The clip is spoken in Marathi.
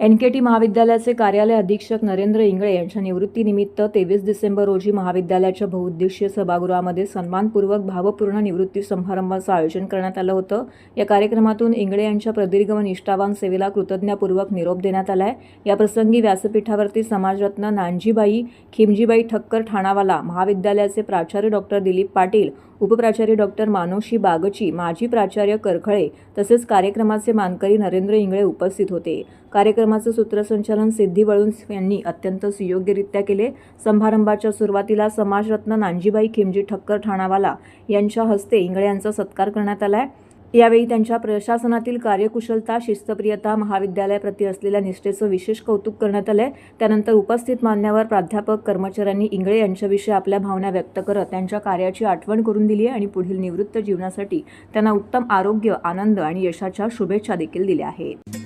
एन के टी महाविद्यालयाचे कार्यालय अधीक्षक नरेंद्र इंगळे यांच्या निवृत्तीनिमित्त तेवीस डिसेंबर रोजी महाविद्यालयाच्या बहुउद्देशीय सभागृहामध्ये सन्मानपूर्वक भावपूर्ण निवृत्ती समारंभाचं आयोजन करण्यात आलं होतं. या कार्यक्रमातून इंगळे यांच्या प्रदीर्घ व निष्ठावान सेवेला कृतज्ञपूर्वक निरोप देण्यात आलाय. या प्रसंगी व्यासपीठावरती समाजरत्न नानजीबाई खिमजीबाई ठक्कर ठाणावाला महाविद्यालयाचे प्राचार्य डॉक्टर दिलीप पाटील उपप्राचार्य डॉक्टर मानोशी बागची माजी प्राचार्य करखळे तसेच कार्यक्रमाचे मानकरी नरेंद्र इंगळे उपस्थित होते. कार्यक्रमाचं सूत्रसंचालन सिद्धी वळून यांनी अत्यंत सुयोग्यरित्या केले. समारंभाच्या सुरुवातीला समाजरत्न नानजीबाई खिमजी ठक्कर ठाणावाला यांच्या हस्ते इंगळे यांचा सत्कार करण्यात आला आहे यावेळी त्यांच्या प्रशासनातील कार्यकुशलता शिस्तप्रियता महाविद्यालयाप्रती असलेल्या निष्ठेचं विशेष कौतुक करण्यात आलंय. त्यानंतर उपस्थित मान्यवर प्राध्यापक कर्मचाऱ्यांनी इंगळे यांच्याविषयी आपल्या भावना व्यक्त करत त्यांच्या कार्याची आठवण करून दिली आणि पुढील निवृत्त जीवनासाठी त्यांना उत्तम आरोग्य आनंद आणि यशाच्या शुभेच्छा देखील दिल्या आहेत.